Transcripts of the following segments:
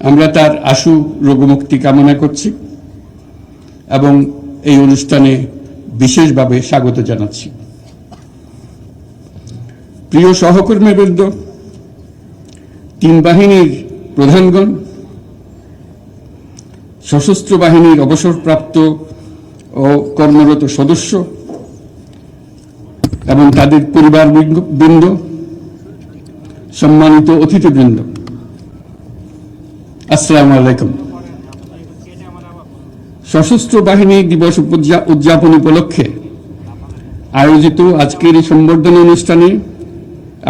আমরা তার আশু রোগমুক্তি কামনা করছি এবং এই অনুষ্ঠানে বিশেষভাবে স্বাগত জানাচ্ছি। প্রিয় সহকর্মীবৃন্দ, তিন বাহিনীর প্রধানগণ, সশস্ত্র বাহিনীর অবসরপ্রাপ্ত ও কর্মরত সদস্য এবং তাদের পরিবার বৃন্দ সম্মানিত অতিথিবৃন্দ। আসসালামু আলাইকুম। সশস্ত্র বাহিনী দিবস উদযাপন উপলক্ষে আয়োজিত আজকের এই সম্বর্ধনা অনুষ্ঠানে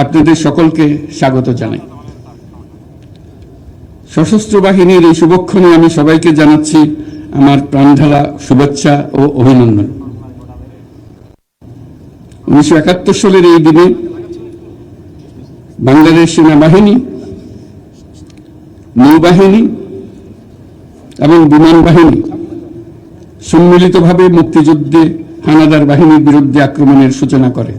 আপনাদের সকলকে স্বাগত জানাই। সশস্ত্র বাহিনীর এই শুভক্ষণে আমি সবাইকে জানাচ্ছি আমার প্রাণঢালা শুভেচ্ছা ও অভিনন্দন। উনিশশো একাত্তর সালের এই দিনে বাংলাদেশ সেনাবাহিনী নৌবাহিনী এবং বিমান বাহিনী সম্মিলিতভাবে মুক্তিযুদ্ধে হানাদার বাহিনীর বিরুদ্ধে আক্রমণের সূচনা করে।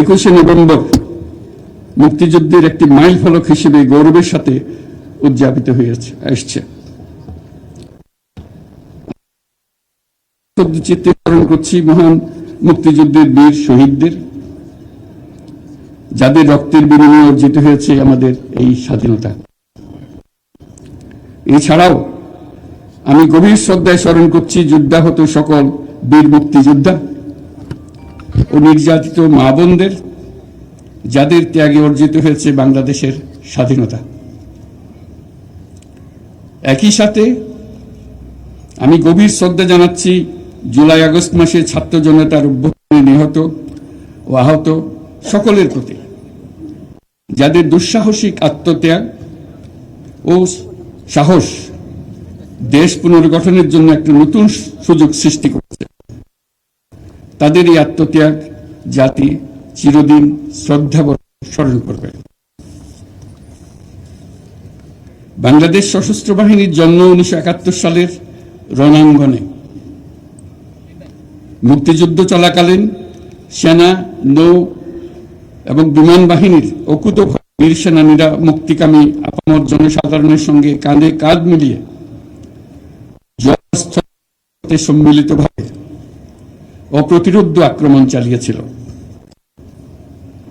একুশে নভেম্বর মুক্তিযুদ্ধের একটি মাইল ফলক হিসেবে গৌরবের সাথে উদযাপিত হয়েছে আসছে চিত্তে করছি মহান মুক্তিযুদ্ধের বীর শহীদদের। যাদের রক্তের বিনিময়ে অর্জিত হয়েছে আমাদের এই স্বাধীনতা। এছাড়াও আমি গভীর শ্রদ্ধায় স্মরণ করছি যুদ্ধাহত সকল বীর মুক্তিযোদ্ধা ও নির্যাতিত মা বোনদের, যাদের ত্যাগে অর্জিত হয়েছে বাংলাদেশের স্বাধীনতা। একই সাথে আমি গভীর শ্রদ্ধা জানাচ্ছি জুলাই আগস্ট মাসে ছাত্র জনতার অভ্যুত্থানে নিহত ও আহত সকলের প্রতি। যাদের দুঃসাহসিক আত্মত্যাগ ও সাহস দেশ পুনর্গঠনের জন্য একটা নতুন সুযোগ সৃষ্টি করেছে। তাদের এই আত্মত্যাগ জাতি চিরদিন শ্রদ্ধা স্মরণ করবে। বাংলাদেশ সশস্ত্র বাহিনীর জন্ম উনিশশো একাত্তর সালের রণাঙ্গনে। মুক্তিযুদ্ধ চলাকালীন সেনা, নৌ এবং বিমান বাহিনীর অকুত বীর সেনানীরা মুক্তিকামী আপামর জনসাধারণের সঙ্গে কাঁধে কাঁধ মিলিয়ে জয়স্থলে সম্মিলিতভাবে অপ্রতিরোধ্য আক্রমণ চালিয়েছিল।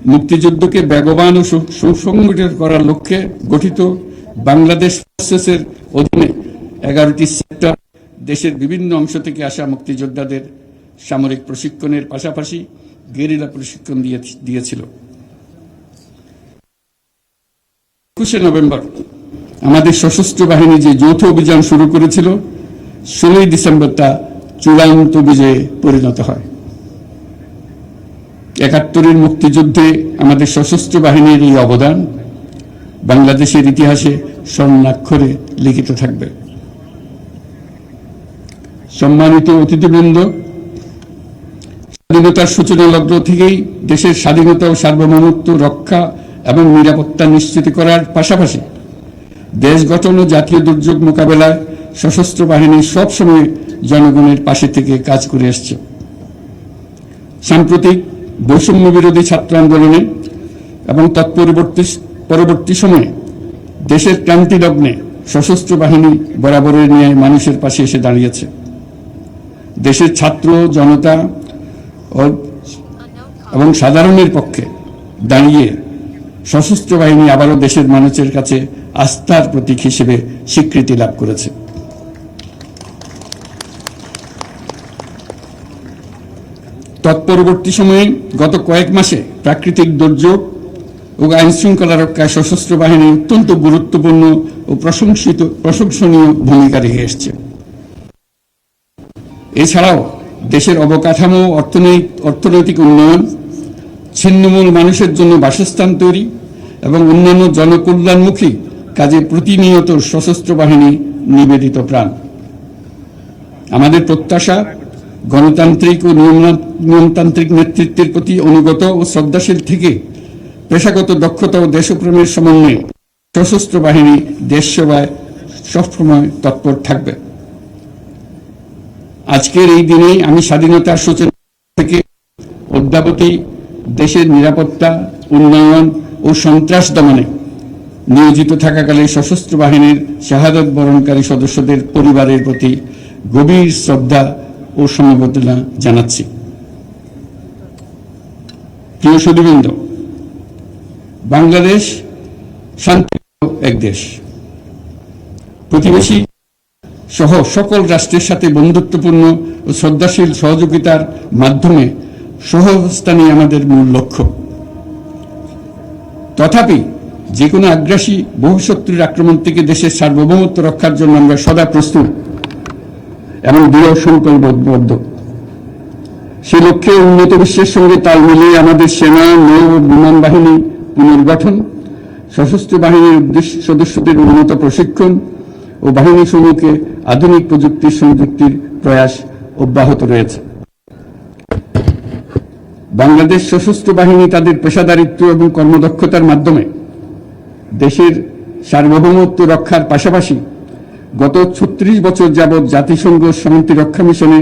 মুক্তিযুদ্ধকে বেগবান ও সুসংগঠিত করার লক্ষ্যে গঠিত বাংলাদেশ ফোর্সেসের অধীনে এগারোটি সেক্টর দেশের বিভিন্ন অংশ থেকে আসা মুক্তিযোদ্ধাদের সামরিক প্রশিক্ষণের পাশাপাশি গেরিলা প্রশিক্ষণ দিয়ে দিয়েছিল। একুশে নভেম্বর, আমাদের সশস্ত্র বাহিনী যে যৌথ অভিযান শুরু করেছিল, ষোলোই ডিসেম্বর তা চূড়ান্ত বিজয়ে পরিণত হয়। একাত্তরের মুক্তিযুদ্ধে আমাদের সশস্ত্র বাহিনীর এই অবদান বাংলাদেশের ইতিহাসে স্বর্ণাক্ষরে লিখিত থাকবে। সম্মানিত অতিথিবৃন্দ, স্বাধীনতার সূচনা লগ্ন থেকেই দেশের স্বাধীনতা ও সার্বভৌমত্ব রক্ষা এবং নিরাপত্তা নিশ্চিত করার পাশাপাশি দেশ গঠন ও জাতীয় দুর্যোগ মোকাবেলায় সশস্ত্র বাহিনী সবসময় জনগণের পাশে থেকে কাজ করে আসছে। সাম্প্রতিক বৈষম্য বিরোধী ছাত্র আন্দোলনে এবং তৎপরবর্তী পরবর্তী সময়ে দেশের ক্রান্তি লগ্নে সশস্ত্র বাহিনী বরাবরের নিয়ে মানুষের পাশে এসে দাঁড়িয়েছে। দেশের ছাত্র, জনতা এবং সাধারণের পক্ষে দাঁড়িয়ে সশস্ত্র বাহিনী আবারও দেশের মানুষের কাছে আস্থার প্রতীক হিসেবে স্বীকৃতি লাভ করেছে। তৎপরবর্তী সময়ে গত কয়েক মাসে প্রাকৃতিক দুর্যোগ ও আইন শৃঙ্খলা রক্ষায় সশস্ত্র বাহিনী অত্যন্ত গুরুত্বপূর্ণ ও প্রশংসিত, প্রশংসনীয় ভূমিকা রেখে এসছে। এছাড়াও দেশের অবকাঠামো অর্থনৈতিক অর্থনৈতিক উন্নয়ন ছিন্নমূল মানুষের জন্য বাসস্থান তৈরি এবং অন্যান্য জনকল্যাণমুখী কাজে প্রতিনিয়ত সশস্ত্র বাহিনী নিবেদিত প্রাণ। আমাদের প্রত্যাশা, গণতান্ত্রিক ও নিয়ম- নিয়মতান্ত্রিক নেতৃত্বের প্রতি অনুগত ও শ্রদ্ধাশীল থেকে পেশাগত দক্ষতা ও দেশপ্রেমের সমন্বয়ে সশস্ত্র বাহিনী দেশ সেবায় সবসময় তৎপর থাকবে। আজকের এই দিনেই আমি স্বাধীনতার সূচনা থেকে অদ্যাবধি দেশের নিরাপত্তা, উন্নয়ন ও সন্ত্রাস দমনে নিয়োজিত থাকাকালে সশস্ত্র বাহিনীর শাহাদত বরণকারী সদস্যদের পরিবারের প্রতি গভীর শ্রদ্ধা ও সমবেদনা জানাচ্ছি। প্রিয় সুদীবৃন্দ বাংলাদেশ শান্তি এক দেশ। প্রতিবেশী সহ সকল রাষ্ট্রের সাথে বন্ধুত্বপূর্ণ ও শ্রদ্ধাশীল সহযোগিতার মাধ্যমে সহস্থানই আমাদের মূল লক্ষ্য। তথাপি যে কোনো আগ্রাসী বহুশত্রুর আক্রমণ থেকে দেশের সার্বভৌমত্ব রক্ষার জন্য আমরা সদা প্রস্তুত। এবং দৃঢ় সংকল্পবদ্ধ সে লক্ষ্যে উন্নত বিশ্বের সঙ্গে তাল মিলিয়ে আমাদের সেনা, নৌ ও বিমান বাহিনী পুনর্গঠন, সশস্ত্র বাহিনীর সদস্যদের উন্নত প্রশিক্ষণ ও বাহিনী সমূহকে আধুনিক প্রযুক্তির সংযুক্তির প্রয়াস অব্যাহত রয়েছে। বাংলাদেশ সশস্ত্র বাহিনী তাদের পেশাদারিত্ব এবং কর্মদক্ষতার মাধ্যমে দেশের সার্বভৌমত্ব রক্ষার পাশাপাশি গত ছত্রিশ বছর যাবৎ জাতিসংঘ শান্তি রক্ষা মিশনে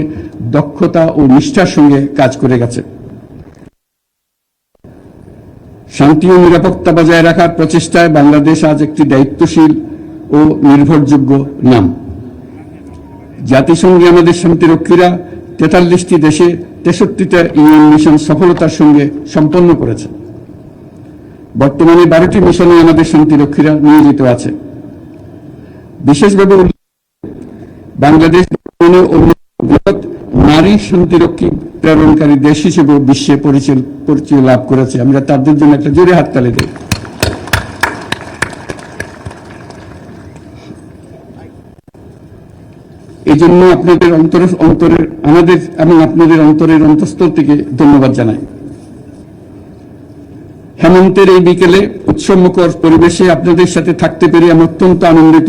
দক্ষতা ও নিষ্ঠার সঙ্গে কাজ করে গেছে। শান্তি ও নিরাপত্তা বজায় রাখার প্রচেষ্টায় বাংলাদেশ আজ একটি দায়িত্বশীল ও নির্ভরযোগ্য নাম। জাতিসংঘে আমাদের শান্তিরক্ষীরা তেতাল্লিশটি দেশে তেষট্টিটা ইউএন মিশন সফলতার সঙ্গে সম্পন্ন করেছে। বর্তমানে বারোটি মিশনে আমাদের শান্তিরক্ষীরা নিয়োজিত আছে। বিশেষভাবে বাংলাদেশ নারী শান্তিরক্ষী প্রেরণকারী দেশ হিসেবে বিশ্বে পরিচয় পরিচয় লাভ করেছে। আমরা তাদের জন্য একটা জোরে হাততালি দিই। এই জন্য আপনাদের অন্তর, অন্তরের আমাদের এবং আপনাদের অন্তরের অন্তঃস্থল থেকে ধন্যবাদ জানাই। হেমন্তের এই বিকেলে উৎসবমুখর পরিবেশে আপনাদের সাথে থাকতে পেরে আমি অত্যন্ত আনন্দিত।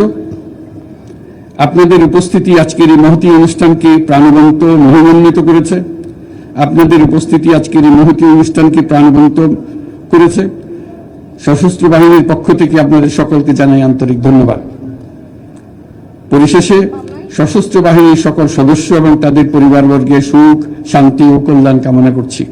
আপনাদের উপস্থিতি আজকের এই মহতী অনুষ্ঠানকে প্রাণবন্ত মহিমান্বিত করেছে। আপনাদের উপস্থিতি আজকের এই মহতী অনুষ্ঠানকে প্রাণবন্ত করেছে। সশস্ত্র বাহিনীর পক্ষ থেকে আপনাদের সকলকে জানাই আন্তরিক ধন্যবাদ। পরিশেষে সশস্ত্র বাহিনীর সকল সদস্য এবং তাদের পরিবারবর্গের সুখ শান্তি ও কল্যাণ কামনা করছি।